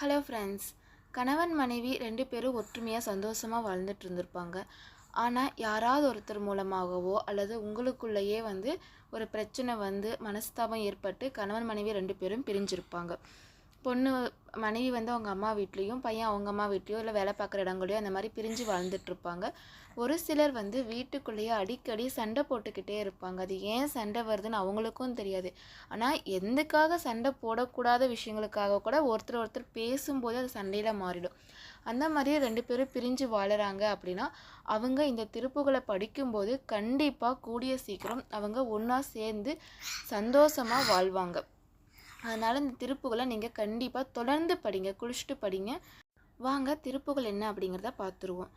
Hello friends கணவன் மனைவி ரெண்டு பேரும் ஒற்றுமையாக சந்தோஷமாக வாழ்ந்துட்டு இருந்திருப்பாங்க. ஆனால் யாராவது ஒருத்தர் மூலமாகவோ அல்லது உங்களுக்குள்ளேயே வந்து ஒரு பிரச்சனை வந்து மனஸ்தாபம் ஏற்பட்டு கணவன் மனைவி ரெண்டு பேரும் பிரிஞ்சிருப்பாங்க. பொண்ணு மனைவி வந்து அவங்க அம்மா வீட்லேயும் பையன் அவங்க அம்மா வீட்லேயோ இல்லை வேலை பார்க்குற இடங்களையோ அந்த மாதிரி பிரிஞ்சு வாழ்ந்துட்டுருப்பாங்க ஒரு சிலர் வந்து வீட்டுக்குள்ளேயே அடிக்கடி சண்டை போட்டுக்கிட்டே இருப்பாங்க. அது ஏன் சண்டை வருதுன்னு அவங்களுக்கும் தெரியாது. ஆனால் எதுக்காக சண்டை போடக்கூடாத விஷயங்களுக்காக கூட ஒருத்தர் ஒருத்தர் பேசும்போது அது சண்டையில் மாறிடும். அந்த மாதிரி ரெண்டு பேரும் பிரிஞ்சு வாழுறாங்க அப்படின்னா அவங்க இந்த திருப்புகளை படிக்கும்போது கண்டிப்பாக கூடிய சீக்கிரம் அவங்க ஒன்றா சேர்ந்து சந்தோஷமாக வாழ்வாங்க. அதனால் இந்த திருப்புகளை நீங்கள் கண்டிப்பாக தொடர்ந்து படிங்க குளிச்சுட்டு படிங்க. வாங்க திருப்புகள் என்ன அப்படிங்கிறத பார்த்துருவோம்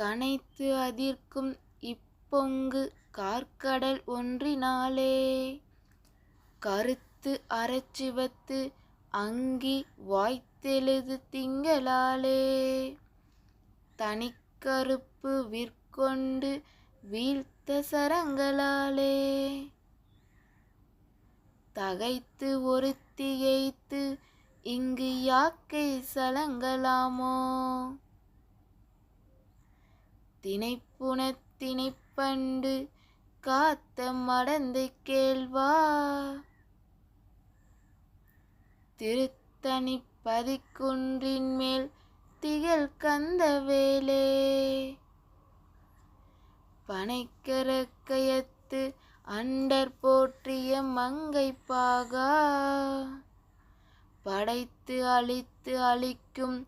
கனைத்து அதிர்க்கும் இப்பொங்கு கார்க்கடல் ஒன்றினாலே. கருத்து அரைச்சிவத்து அங்கி வாய்த்தெழுது திங்களாலே. தனிக்கருப்பு விற்கொண்டு வீழ்த்த சரங்களாலே. தகைத்து ஒருத்தியைத்து இங்கு யாக்கை சலங்கலாமோ? தினைப்புன திணைப்பண்டு காத்த மடந்தை கேள்வா? திருத்தணி பதிக்குன்றின் மேல் திகழ் கந்த வேலே? பனைக்கரக்கையத்து அண்டர் போற்றிய மங்கை பாகா. படைத்து அழித்து அழிக்கும்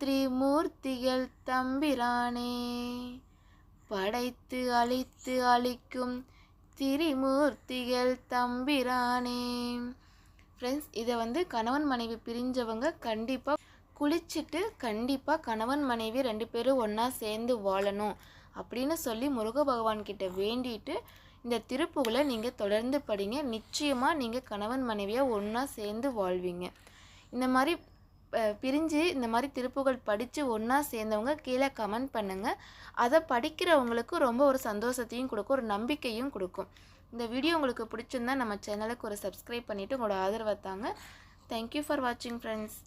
திரிமூர்த்திகள் தம்பிரானே. படைத்து அழித்து அழிக்கும் திரிமூர்த்திகள் தம்பிரானே. ஃப்ரெண்ட்ஸ் இதை வந்து கணவன் மனைவி பிரிஞ்சவங்க கண்டிப்பாக குளிச்சுட்டு கண்டிப்பாக கணவன் மனைவி ரெண்டு பேரும் ஒன்றா சேர்ந்து வாழணும் அப்படின்னு சொல்லி முருக பகவான்கிட்ட வேண்டிட்டு இந்த திருப்புகளை நீங்கள் தொடர்ந்து படிங்க. நிச்சயமாக நீங்கள் கணவன் மனைவியாக ஒன்றா சேர்ந்து வாழ்வீங்க. இந்த மாதிரி பிரிஞ்சு இந்த மாதிரி திருப்புகள் படித்து ஒன்றா சேர்ந்தவங்க கீழே கமெண்ட் பண்ணுங்கள் அதை படிக்கிறவங்களுக்கு ரொம்ப ஒரு சந்தோஷத்தையும் கொடுக்கும் ஒரு நம்பிக்கையும் கொடுக்கும். இந்த வீடியோ உங்களுக்கு பிடிச்சிருந்தா நம்ம சேனலுக்கு ஒரு சப்ஸ்கிரைப் பண்ணிவிட்டு உங்களோட ஆதரவை தாங்க. தேங்க்யூ ஃபார் வாட்சிங் ஃப்ரெண்ட்ஸ்